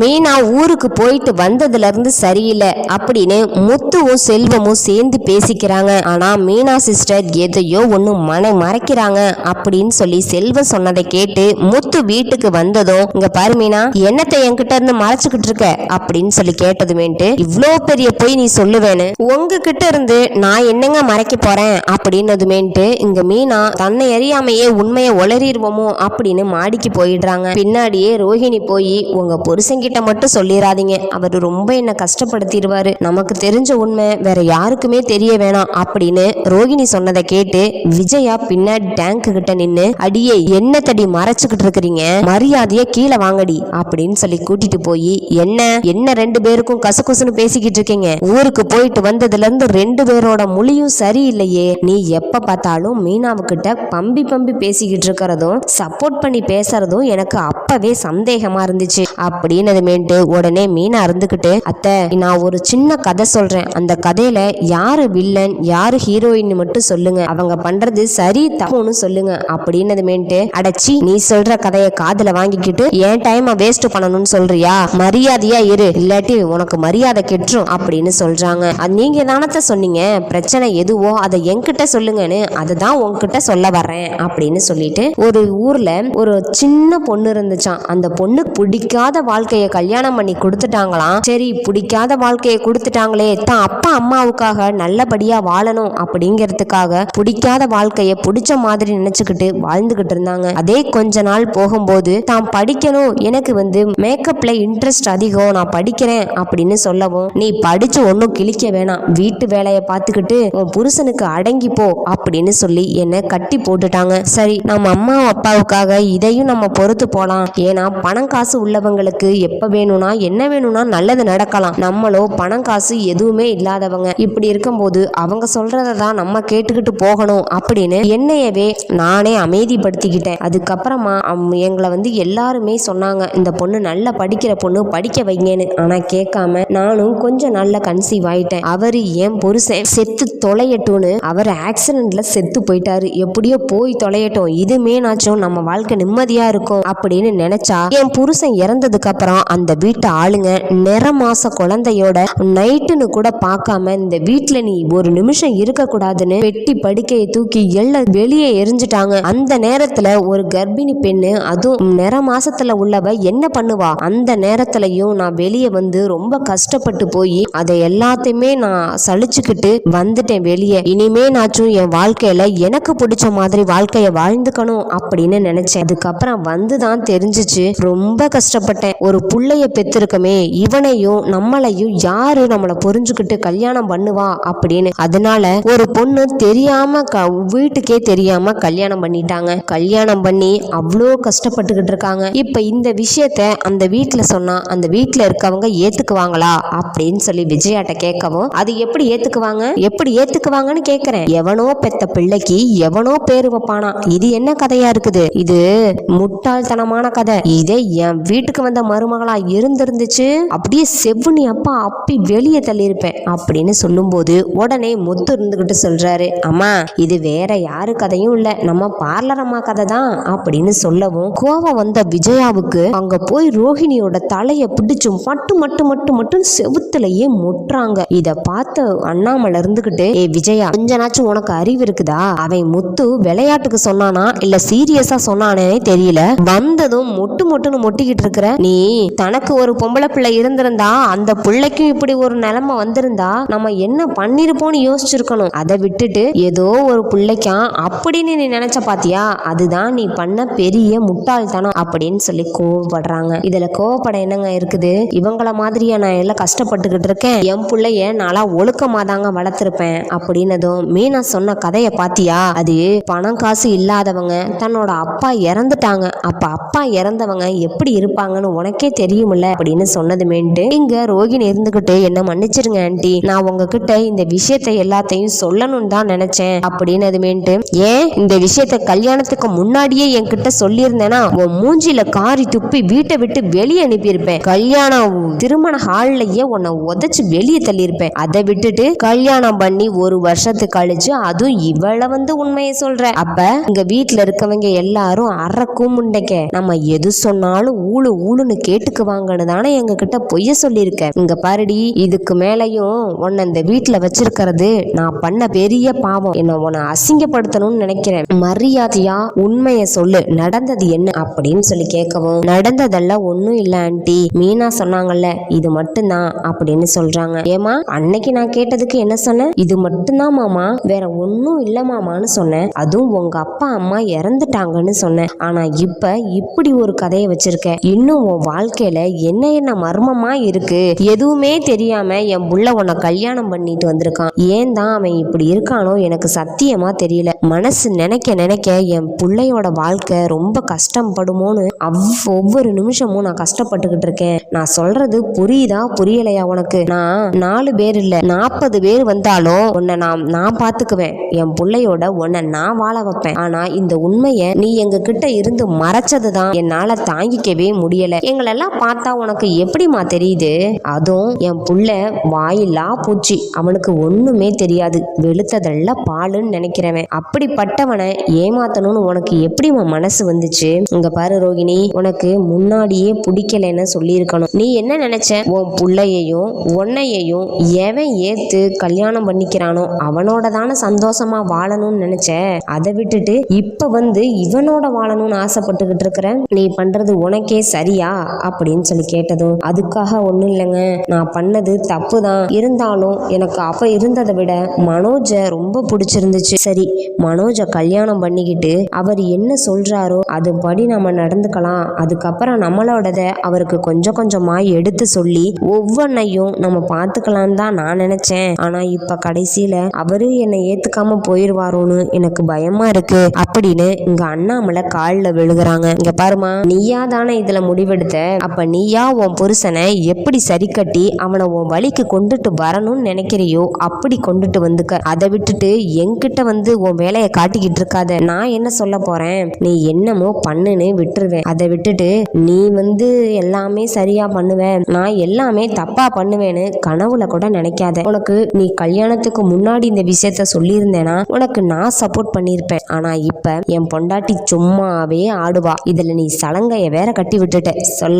மீனா ஊருக்கு போயிட்டு வந்ததுல இருந்து சரியில்லை அப்படின்னு முத்துவும் செல்வமும் சேர்ந்து பேசிக்கிறாங்க. ஆனால் மீனா சிஸ்டர் எதையோ ஒன்று மன மறைக்கிறாங்க அப்படின்னு சொல்லி செல்வம் சொன்னதை கேட்டு முத்து வீட்டுக்கு வந்ததும் இங்க பாரு மீனா என்னத்தை என்கிட்ட இருந்து மறைச்சுக்கிட்டு இருக்க? அப்படின்னு சொல்லி கேட்டதுமேட்டு இவ்வளோ பெரிய போய் நீ சொல்லுவேன்னு. உங்ககிட்ட இருந்து நான் என்னங்க மறைக்க போறேன்? அப்படின்னதுமேட்டு இங்க மீனா தன்னை அறியாமையே உண்மையை ஒளறிடுவோமோ அப்படின்னு மாடிக்கு போயிடுறாங்க. பின்னாடியே ரோஹிணி போய் உங்க கிட்ட மட்டும் சொல்லிடாதீங்க அவர் ரொம்ப என்ன கஷ்டப்படுத்திடுவாரு. நமக்கு தெரிஞ்ச உண்மை வேற யாருக்குமே தெரிய வேணாம் அப்படின்னு ரோகிணி சொன்னதை கேட்டு விஜயா பின்னாடி டேங்க் கிட்ட நின்னு அடியே என்ன தடி மறைச்சுக்கிட்டு இருக்கிறீங்க? மரியாதைய கீழே வாங்கடி அப்படின்னு சொல்லி கூட்டிட்டு போய் என்ன என்ன ரெண்டு பேருக்கும் கசகுசுன்னு பேசிக்கிட்டு இருக்கீங்க? ஊருக்கு போயிட்டு வந்ததுல இருந்து ரெண்டு பேரோட மொழியும் சரியில்லையே. நீ எப்ப பார்த்தாலும் மீனாவுக்கிட்ட பம்பி பம்பி பேசிக்கிட்டு இருக்கிறதும் சப்போர்ட் பண்ணி பேசுறதும் எனக்கு அப்பவே சந்தேகமா இருந்துச்சு அப்படின்னு அப்படின்னதுமேட்டு உடனே மீனா இருந்துகிட்டு அத்தை நான் ஒரு சின்ன கதை சொல்றேன். அந்த கதையில யாரு வில்லன் யாரு ஹீரோயின் மட்டும் சொல்லுங்க. அவங்க பண்றது சரி தப்புன்னு சொல்லுங்க அப்படின்னதுமேட்டு அடைச்சி நீ சொல்ற கதையை காதுல வாங்கிக்கிட்டு என் டைமை வேஸ்ட் பண்ணணும்னு சொல்றியா? மரியாதையா இரு. இல்லாட்டி உனக்கு மரியாதை கெட்டுரும் அப்படின்னு சொல்றாங்க. அது நீங்க தானத்தை சொன்னீங்க. பிரச்சனை எதுவோ அதை என்கிட்ட சொல்லுங்கன்னு அதை தான் உன்கிட்ட சொல்ல வர்றேன் அப்படின்னு சொல்லிட்டு ஒரு ஊர்ல ஒரு சின்ன பொண்ணு இருந்துச்சான் அந்த பொண்ணு பிடிக்காத வாழ்க்கைய கல்யாணம் பண்ணி கொடுத்துட்டாங்களாம். சரி பிடிக்காத வாழ்க்கையை கொடுத்துட்டாங்களே தான் அப்பா அம்மாவுக்காக நல்லபடியா வாழணும் அப்படிங்கிறதுக்காக பிடிக்காத வாழ்க்கைய பிடிச்ச மாதிரி நினைச்சுக்கிட்டு வாழ்ந்துகிட்டு இருந்தாங்க. அதே கொஞ்ச நாள் போகும்போது தான் படிக்கணும் எனக்கு வந்து மேக்கப்ல இன்ட்ரெஸ்ட் அதிகம் நான் படிக்கிறேன் அப்படின்னு சொல்லவும் நீ படிச்சு ஒன்றும் கிழிக்க வேணாம். வீட்டு வேலையை பார்த்துக்கிட்டு உன் புருஷனுக்கு அடங்கி போ அப்படின்னு சொல்லி என்னை கட்டி போட்டுட்டாங்க. சரி நம்ம அம்மா அப்பாவுக்காக இதையும் நம்ம பொறுத்து போலாம். ஏன்னா பணம் காசு உள்ளவங்களுக்கு எப்ப வேணும்னா என்ன வேணும்னா நல்லது நடக்கலாம். நம்மளோ பணம் காசு எதுவுமே இல்லாதவங்க. இப்படி இருக்கும்போது அவங்க சொல்றதை தான் நம்ம கேட்டுக்கிட்டு போகணும் அப்படின்னு என்னையவே நானே அமைதிப்படுத்திக்கிட்டேன். அதுக்கப்புறமா அம்- எங்களை வந்து எல்லாருமே சொன்னாங்க இந்த பொண்ணு நல்லா படிக்கிற பொண்ணு படிக்க வைங்கன்னு. ஆனா கேட்காம நானும் கொஞ்சம் நல்ல கன்சீவ் ஆயிட்டேன். அவரு என் புருஷன் செத்து தொலையட்டும்னு அவர் ஆக்சிடென்ட்ல செத்து போயிட்டாரு. எப்படியோ போய் தொலையட்டும். இதுமே நாச்சும் நம்ம வாழ்க்கை நிம்மதியா இருக்கும் அப்படின்னு நினைச்சா என் புருஷன் இறந்ததுக்கு அப்புறம் அந்த வீட்டு ஆளுங்க நிற மாச குழந்தையோட நைட்டுன்னு கூட பார்க்காம இந்த வீட்டுல நீ ஒரு நிமிஷம் இருக்க கூடாதுன்னு பெட்டி படுக்கையை தூக்கி எல்லாம் வெளியே எரிஞ்சிட்டாங்க. அந்த நேரத்துல ஒரு கர்ப்பிணி பெண்ணு அதுவும் நிற மாசத்துல உள்ளவ என்ன பண்ணுவா? அந்த நேரத்துலயும் நான் வெளியே வந்து ரொம்ப கஷ்டப்பட்டு போய் அதை எல்லாத்தையுமே நான் சலிச்சுக்கிட்டு வந்துட்டேன் வெளியே. இனிமே நாச்சும் என் வாழ்க்கையில எனக்கு பிடிச்ச மாதிரி வாழ்க்கைய வாழ்ந்துக்கணும் அப்படின்னு நினைச்சேன். அதுக்கப்புறம் வந்து தான் தெரிஞ்சிச்சு. ரொம்ப கஷ்டப்பட்டேன். ஒரு பிள்ளைய பெற்றிருக்கமே இவனையும் நம்மளையும் யாரு நம்மளை புரிஞ்சுக்கிட்டு கல்யாணம் பண்ணுவா அப்படின்னு. அதனால ஒரு பொண்ணு தெரியாம க- வீட்டுக்கே தெரியாம கல்யாணம் பண்ணிட்டாங்க. கல்யாணம் பண்ணி அவ்வளோ கஷ்டப்பட்டுக்கிட்டு இருக்காங்க. இப்ப இந்த விஷயத்த அந்த வீட்டுல சொன்னா அந்த வீட்டுல இருக்கவங்க ஏத்துக்குவாங்களா அப்படின்னு சொல்லி விஜயாட்ட கேட்கவும் அது எப்படி ஏத்துக்குவாங்க? எப்படி ஏத்துக்குவாங்கன்னு கேக்குறேன். எவனோ பெத்த பிள்ளைக்கு எவனோ பேரு வைப்பானா? இது என்ன கதையா இருக்குது? இது முட்டாள்தனமான கதை. இதே என் வீட்டுக்கு வந்த மரும மருமகளா இருந்திருந்துச்சு. அப்படியே செவ்வுனி அப்பா அப்பி வெளியே தள்ளியிருப்பேன் அப்படின்னு சொல்லும்போது உடனே முத்து இருந்துகிட்டு சொல்றாரு அம்மா இது வேற யாரு கதையும் இல்ல. நம்ம பார்லர் அம்மா கதை தான் அப்படின்னு சொல்லவும் கோவம் வந்த விஜயாவுக்கு அங்க போய் ரோஹிணியோட தலைய பிடிச்சும் மட்டு மட்டு மட்டு மட்டும் செவுத்துலயே முட்டுறாங்க. இத பார்த்த அண்ணாமலை இருந்துகிட்டு ஏ விஜயா கொஞ்சனாச்சும் உனக்கு அறிவு இருக்குதா? அவன் முத்து விளையாட்டுக்கு சொன்னானா இல்ல சீரியஸா சொன்னானே தெரியல. வந்ததும் மொட்டு மொட்டுன்னு மொட்டிக்கிட்டு இருக்கிற நீ தனக்கு ஒரு பொம்பளை பிள்ளை இருந்திருந்தா அந்த பிள்ளைக்கும் இப்படி ஒரு நிலைமை வந்திருந்தா நம்ம என்ன பண்ணிருப்போம்னு யோசிச்சிருக்கணும். அதை விட்டுட்டு ஏதோ ஒரு பிள்ளைக்காம் அப்படின்னு நீ நினைச்ச பாத்தியா? அதுதான் நீ பண்ண பெரிய முட்டாள்தனம் அப்படின்னு சொல்லி கோவப்படுறாங்க. இதுல கோவப்பட என்னங்க இருக்குது? இவங்கள மாதிரியா நான் எல்லாம் கஷ்டப்பட்டுக்கிட்டு இருக்கேன். என் பிள்ளைய நாளா ஒழுக்கமா தாங்க வளர்த்துருப்பேன் அப்படின்னதும் மீனா சொன்ன கதைய பாத்தியா? அது பணம் காசு இல்லாதவங்க தன்னோட அப்பா இறந்துட்டாங்க. அப்ப அப்பா இறந்தவங்க எப்படி இருப்பாங்கன்னு உனக்கே தெரியுமில்ல அப்படின்னு சொன்னதுமேட்டு இங்க ரோகிணி இருந்துகிட்டு என்ன மன்னிச்சிருங்க ஆண்டி. நான் உங்ககிட்ட இந்த விஷயத்தை எல்லாத்தையும் சொல்லணும்னு தான் நினைச்சேன் அப்படின்னதுமேட்டு ஏன்? இந்த விஷயத்த கல்யாணத்துக்கு முன்னாடியே என்கிட்ட சொல்லியிருந்தேன்னா உன் மூஞ்சில காரி துப்பி வீட்டை விட்டு வெளியே அனுப்பியிருப்பேன். கல்யாணம் திருமண ஹால்லயே உன்னை உதச்சு வெளியே தள்ளியிருப்பேன். அதை விட்டுட்டு கல்யாணம் பண்ணி ஒரு வருஷத்துக்கு கழிச்சு அதுவும் இவள வந்து உண்மையை சொல்ற. அப்ப இங்க வீட்டுல இருக்கவங்க எல்லாரும் அறக்கும் கூமுண்டைக்க நம்ம எது சொன்னாலும் ஊழு ஊழுன்னு கேட்டு வீட்டுக்கு வாங்கன்னு எங்க கிட்ட பொய்ய சொல்லியிருக்க. இங்க பாருடி இதுக்கு மேலையும் உன்னை இந்த வீட்டுல வச்சிருக்கிறது நான் பண்ண பெரிய பாவம். என்ன உன்னை அசிங்கப்படுத்தணும்னு நினைக்கிறேன். மரியாதையா உண்மையை சொல்லு. நடந்தது என்ன அப்படின்னு சொல்லி கேட்கவும் நடந்ததெல்லாம் ஒண்ணும் இல்ல ஆண்டி. மீனா சொன்னாங்கல்ல இது மட்டும்தான் அப்படின்னு சொல்றாங்க. ஏமா அன்னைக்கு நான் கேட்டதுக்கு என்ன சொன்னேன்? இது மட்டும்தான் மாமா. வேற ஒன்றும் இல்ல மாமான்னு சொன்னேன். அதுவும் உங்க அப்பா அம்மா இறந்துட்டாங்கன்னு சொன்னேன். ஆனா இப்ப இப்படி ஒரு கதையை வச்சிருக்க. இன்னும் உன் வாழ்க்கை வாழ்க்கையில் என்ன என்ன மர்மமா இருக்கு? எதுவுமே தெரியாம என் புள்ள உன்னை கல்யாணம் பண்ணிட்டு வந்திருக்கான். ஏன் தான் அவன் இப்படி இருக்கானோ எனக்கு சத்தியமா தெரியல. மனசு நினைக்க நினைக்க என் பிள்ளையோட வாழ்க்கை ரொம்ப கஷ்டப்படுமோன்னு அவ் ஒவ்வொரு நிமிஷமும் நான் கஷ்டப்பட்டுக்கிட்டு இருக்கேன். நான் சொல்றது புரியுதா புரியலையா உனக்கு? நான் நாலு பேர் இல்ல நாற்பது பேர் வந்தாலும் உன்னை நான் நான் பாத்துக்குவேன். என் பிள்ளையோட உன்னை நான் வாழ வைப்பேன். ஆனா இந்த உண்மையை நீ எங்க கிட்ட இருந்து மறைச்சதுதான் என்னால தாங்கிக்கவே முடியல. எங்களெல்லாம் பார்த்தா உனக்கு எப்படிம்மா தெரியுது? அதுவும் என் புள்ள வாயில்லா பூச்சி. அவனுக்கு ஒண்ணுமே தெரியாது. வெளுத்ததெல்லாம் பாலுன்னு நினைக்கிறவன். அப்படிப்பட்டவனை ஏமாத்தணும்னு உனக்கு எப்படிம்மா மனசு வந்துச்சு? இங்க பாரு ரோகிணி உனக்கு முன்னாடியே பிடிக்கலைன்னு சொல்லியிருக்கணும். நீ என்ன நினைச்ச? உன் புள்ளையையும் உன்னையையும் எவன் ஏத்து கல்யாணம் பண்ணிக்கிறானோ அவனோட தானே சந்தோஷமா வாழணும்னு நினைச்ச? அதை விட்டுட்டு இப்ப வந்து இவனோட வாழணும்னு ஆசைப்பட்டுக்கிட்டு இருக்கிற? நீ பண்றது உனக்கே சரியா? அப்படின்னு சொல்லி கேட்டதும் அதுக்காக ஒண்ணும் இல்லைங்க. நான் பண்ணது தப்பு தான் இருந்தாலும் எனக்கு அப்ப இருந்ததை விட மனோஜை ரொம்ப பிடிச்சிருந்துச்சு. சரி மனோஜை கல்யாணம் பண்ணிக்கிட்டு அவர் என்ன சொல்றாரோ அதுபடி நம்ம நடந்துக்கலாம். அதுக்கப்புறம் நம்மளோடத அவருக்கு கொஞ்சம் கொஞ்சமா எடுத்து சொல்லி ஒவ்வொன்றையும் நம்ம பார்த்துக்கலான்னு தான் நான் நினைச்சேன். ஆனா இப்ப கடைசியில அவரு என்னை ஏத்துக்காம போயிருவாரோன்னு எனக்கு பயமா இருக்கு. அப்படின்னு இங்க அண்ணாமலை காலில் விழுகிறாங்க. இங்க பாருமா நீயா தானே இதுல முடிவெடுத்த? அப்ப நீயா உன் புருஷனை எப்படி சரி கட்டி அவனை உன் வழிக்கு கொண்டுட்டு வரணும்னு நினைக்கிறியோ அப்படி கொண்டுட்டு வந்துக்க. அதை விட்டுட்டு என்கிட்ட வந்து உன் வேலையை காட்டிக்கிட்டு இருக்காத. நான் என்ன சொல்ல போறேன்? நீ என்னமோ பண்ணுன்னு விட்டுருவேன். அதை விட்டுட்டு நீ வந்து எல்லாமே சரியா பண்ணுவ. நான் எல்லாமே தப்பா பண்ணுவேன்னு கனவுல கூட நினைக்காத. உனக்கு நீ கல்யாணத்துக்கு முன்னாடி இந்த விஷயத்த சொல்லியிருந்தேனா உனக்கு நான் சப்போர்ட் பண்ணியிருப்பேன். ஆனா இப்ப என் பொண்டாட்டி சும்மாவே ஆடுவா. இதுல நீ சலங்கைய வேற கட்டி விட்டுட்ட.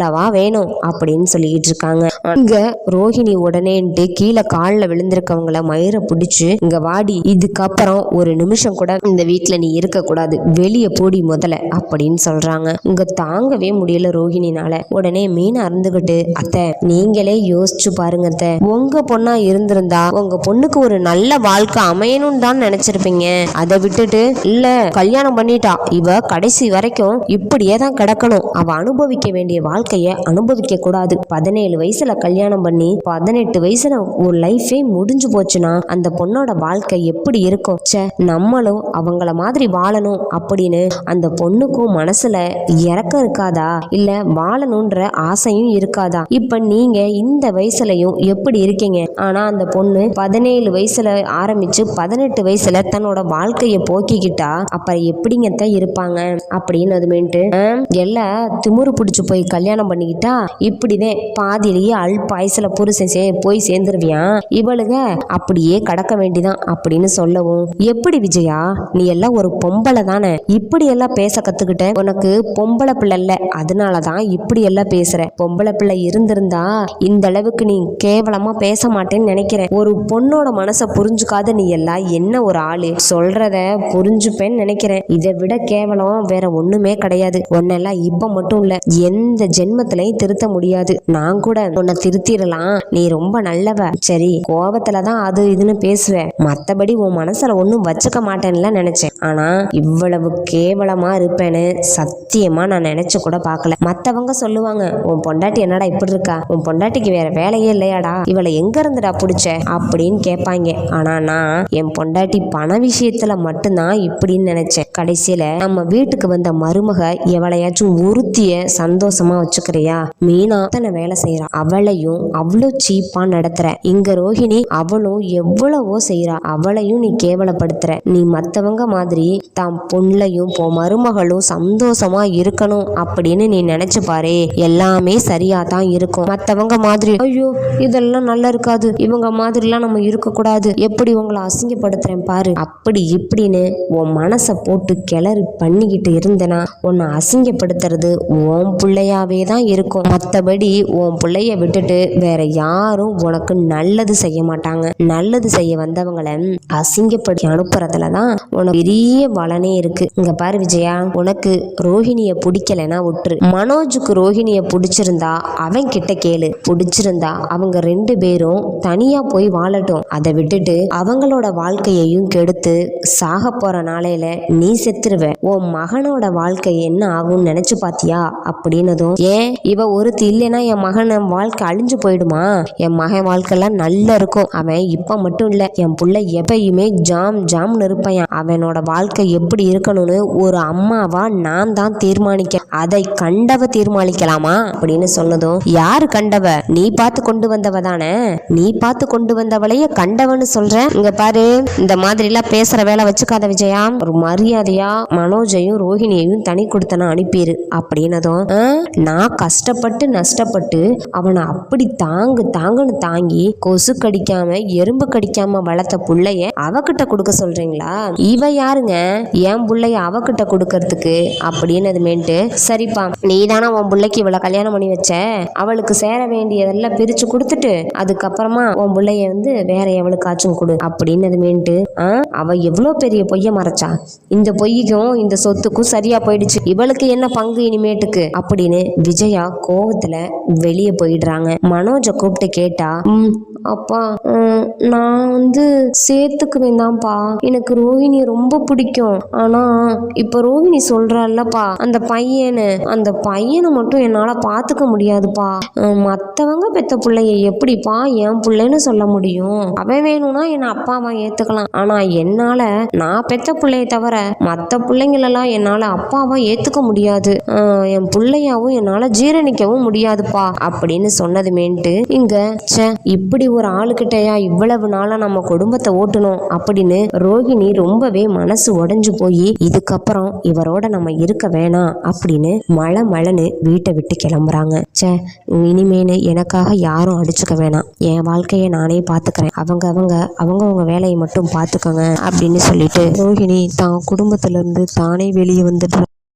அல்லவா வேணும் அப்படின்னு சொல்லிட்டு இருக்காங்க இங்க ரோஹிணி உடனேன்ட்டு கீழே காலில் விழுந்திருக்கவங்கள மயிரை பிடிச்சு இங்க வாடி இதுக்கப்புறம் ஒரு நிமிஷம் கூட இந்த வீட்டுல நீ இருக்க கூடாது வெளியே போடி முதல்ல அப்படின்னு சொல்றாங்க. இங்க தாங்கவே முடியல ரோஹிணினால. உடனே மீன் அறந்துகிட்டு அத்தை நீங்களே யோசிச்சு பாருங்க அத்தை. உங்க பொண்ணா இருந்திருந்தா உங்க பொண்ணுக்கு ஒரு நல்ல வாழ்க்கை அமையணும்னு தான் நினைச்சிருப்பீங்க. அதை விட்டுட்டு இல்ல கல்யாணம் பண்ணிட்டா இவ கடைசி வரைக்கும் இப்படியே தான் கிடக்கணும். அவ அனுபவிக்க வேண்டிய வாழ்க்கை வாழ்க்கைய அனுபவிக்க கூடாது பதினேழு வயசுல கல்யாணம் பண்ணி பதினெட்டு வயசுல ஒரு லைஃபே முடிஞ்சு போச்சுன்னா அந்த பொண்ணோட வாழ்க்கை எப்படி இருக்கும்? சே நம்மளும் அவங்கள மாதிரி வாழணும் அப்படின்னு அந்த பொண்ணுக்கும் மனசுல இறக்கம் இருக்காதா? இல்ல வாழணும்ன்ற ஆசையும் இருக்காதா? இப்ப நீங்க இந்த வயசுலயும் எப்படி இருக்கீங்க? ஆனா அந்த பொண்ணு பதினேழு வயசுல ஆரம்பிச்சு பதினெட்டு வயசுல தன்னோட வாழ்க்கைய போக்கிக்கிட்டா அப்புறம் எப்படிங்கத்த இருப்பாங்க? அப்படின்னு அதுமேட்டு எல்லாம் திமிரு பிடிச்சு போய் கல்யாணம் பண்ணிக்கிட்டா இப்படிதான் பாதியிலேயே அல் பாயசில புருஷன் சே போய் சேர்ந்துருவியான் இவளுக அப்படியே கடக்க வேண்டிதான் அப்படின்னு சொல்லவும் எப்படி விஜயா? நீ எல்லாம் ஒரு பொம்பளை தானே? இப்படி எல்லாம் பேச கத்துக்கிட்ட? உனக்கு பொம்பளை பிள்ளை இல்ல. அதனாலதான் இப்படி எல்லாம் பேசுற. பொம்பளை பிள்ளை இருந்திருந்தா இந்த அளவுக்கு நீ கேவலமா பேச மாட்டேன்னு நினைக்கிறேன். ஒரு பொண்ணோட மனசை புரிஞ்சுக்காத நீ எல்லாம் என்ன ஒரு ஆளு? சொல்றத புரிஞ்சுப்பேன்னு நினைக்கிறேன். இதை விட கேவலம் வேற ஒண்ணுமே கிடையாது. உன்னெல்லாம் இப்ப மட்டும் இல்ல எந்த ஜென் ஜென்மத்திலையும் திருத்த முடியாது. நான் கூட உன்னை திருத்திடலாம். நீ ரொம்ப நல்லவ. சரி கோபத்துல தான் அது இதுன்னு பேசுவேன் மத்தபடி உன் மனசுல ஒன்னும் வச்சுக்க மாட்டேன்ல நினைச்சேன். ஆனா இவ்வளவு கேவலமா இருப்பேன்னு சத்தியமா நான் நினைச்சு கூட பார்க்கல. மத்தவங்க சொல்லுவாங்க உன் பொண்டாட்டி என்னடா இப்படி இருக்கா? உன் பொண்டாட்டிக்கு வேற வேலையே இல்லையாடா? இவளை எங்க இருந்துடா பிடிச்ச? அப்படின்னு கேட்பாங்க. ஆனா நான் என் பொண்டாட்டி பண விஷயத்துல மட்டும்தான் இப்படின்னு நினைச்சேன். கடைசியில நம்ம வீட்டுக்கு வந்த மருமக எவளையாச்சும் ஒருத்திய சந்தோஷமா வச்சுக்கிறியா மீனா அத்தனை வேலை செய்யறா அவளையும் அவ்வளோ சீப்பா நடத்துற. இங்க ரோஹிணி அவளும் எவ்வளவோ செய்யறா அவளையும் நீ கேவலப்படுத்துற. நீ மத்தவங்க மாதிரி தான் பொண்ணையும் மருமகளும் சந்தோஷமா இருக்கணும் அப்படின்னு நீ நினைச்சு பாரு. எல்லாமே சரியா தான் இருக்கும். மத்தவங்க மாதிரி ஐயோ இதெல்லாம் நல்லா இருக்காது. இவங்க மாதிரிலாம் நம்ம இருக்கக்கூடாது. எப்படி உங்களை அசிங்கப்படுத்துறேன் பாரு. அப்படி இப்படின்னு உன் மனசை போட்டு கிளறி பண்ணிக்கிட்டு இருந்தனா உன்னை அசிங்கப்படுத்துறது உன் பிள்ளையாவே தான் தான் இருக்கும். மற்றபடி உன் பிள்ளைய விட்டுட்டு வேற யாரும் உனக்கு நல்லது செய்ய மாட்டாங்க. நல்லது செய்ய வந்தவங்களை அசிங்கப்படுத்தி அனுப்புறதுல தான் உனக்கு பெரிய பலனே இருக்கு. இங்க பாரு விஜயா உனக்கு ரோஹிணிய பிடிக்கலைன்னா விட்டுரு மனோஜுக்கு ரோஹிணிய பிடிச்சிருந்தா அவன் கிட்ட கேளு. பிடிச்சிருந்தா அவங்க ரெண்டு பேரும் தனியா போய் வாழட்டும். அதை விட்டுட்டு அவங்களோட வாழ்க்கையையும் கெடுத்து சாக போற நாளையில நீ செத்துருவ. உன் மகனோட வாழ்க்கை என்ன ஆகும்னு நினைச்சு பாத்தியா? அப்படின்னதும் ஏன் இவ ஒருத்தி இல்லைன்னா என் மகன் வாழ்க்கை அழிஞ்சு போயிடுமா? என் மகன் வாழ்க்கைலாம் நல்லா இருக்கும். அவன் இப்ப மட்டும் இல்ல என் புள்ள எப்பயுமே ஜாம் ஜாம்னு இருப்பான். அவனோட வாழ்க்கை எப்படி இருக்கணும்னு ஒரு அம்மாவா நான் தான் தீர்மானிக்க அதை கண்டவ தீர்மானிக்கலாமா அப்படின்னு சொன்னதும் யாரு கண்டவ? நீ பார்த்து கொண்டு வந்தவ தானே? நீ பார்த்து கொண்டு வந்தவளையே கண்டவன்னு சொல்றேன் இங்க பாரு இந்த மாதிரி எல்லாம் பேசுற வேலை வச்சுக்காத விஜயா. ஒரு மரியாதையா மனோஜையும் ரோஹிணியையும் தனி கொடுத்தன அனுப்பிடு அப்படின்னதும் நான் நான் கஷ்டப்பட்டு நஷ்டப்பட்டு அவனை அப்படி தாங்கு தாங்குன்னு தாங்கி கொசு கடிக்காம எறும்பு கடிக்காம வளர்த்த புள்ளைய அவகிட்ட கொடுக்க சொல்றீங்களா? இவ யாருங்க? என் புள்ளைய அவகிட்ட கொடுக்கறதுக்கு அப்படின்னதுமேன்ட்டு சரிப்பா நீ தானே உன் பிள்ளைக்கு இவ்வளவு கல்யாணம் பண்ணி வச்ச? அவளுக்கு சேர வேண்டியதெல்லாம் பிரிச்சு கொடுத்துட்டு அதுக்கப்புறமா உன் பிள்ளைய வந்து வேற எவளுக்காச்சும் கொடு அப்படின்னு அப்படின்னதுமேன்ட்டு ஆ, அவ எவ்வளோ பெரிய பொய்ய மறைச்சா? இந்த பொய்க்கும் இந்த சொத்துக்கும் சரியா போயிடுச்சு. இவளுக்கு என்ன பங்கு இனிமேட்டுக்கு? அப்படின்னு விஜயா கோவத்துல வெளியே போயிடுறாங்க. மனோஜை கூப்பிட்டு கேட்டா அப்பா நான் வந்து சேர்த்துக்குவேன்தான்ப்பா. எனக்கு ரோஹிணி ரொம்ப பிடிக்கும். ஆனா இப்ப ரோஹிணி சொல்றாள்லப்பா அந்த பையனு அந்த பையனை மட்டும் என்னால பாத்துக்க முடியாதுப்பா. மத்தவங்க பெத்த பிள்ளைய எப்படிப்பா என் பிள்ளைன்னு சொல்ல முடியும்? அவன் வேணும்னா என்ன அப்பா அம்மா ஏத்துக்கலாம். ஆனா என்னால நான் பெத்த பிள்ளைய தவிர மத்த பிள்ளைங்களெல்லாம் என்னால அப்பாவா ஏத்துக்க முடியாது. ஆஹ் என் பிள்ளையாவும் என்னால ஜீரணிக்கவும் முடியாதுப்பா. அப்படின்னு சொன்னதுமேன்ட்டு இங்க ச்சே இப்படி ஒரு ஆளுகிட்டயா இவ்வளவு நாளா நம்ம குடும்பத்தை ஓட்டணும் அப்படின்னு ரோகிணி ரொம்பவே மனசு உடஞ்சு போய் இதுக்கப்புறம் இவரோட நம்ம இருக்க வேணாம் அப்படின்னு மழை மழைன்னு வீட்டை விட்டு கிளம்புறாங்க. ச்சே இனிமேனு எனக்காக யாரும் அடிச்சுக்க வேணாம். என் வாழ்க்கையை நானே பார்த்துக்கிறேன் அவங்க அவங்க அவங்கவங்க வேலையை மட்டும் பார்த்துக்கோங்க அப்படின்னு சொல்லிட்டு ரோஹிணி தான் குடும்பத்துல இருந்து தானே வெளியே வந்துட்டு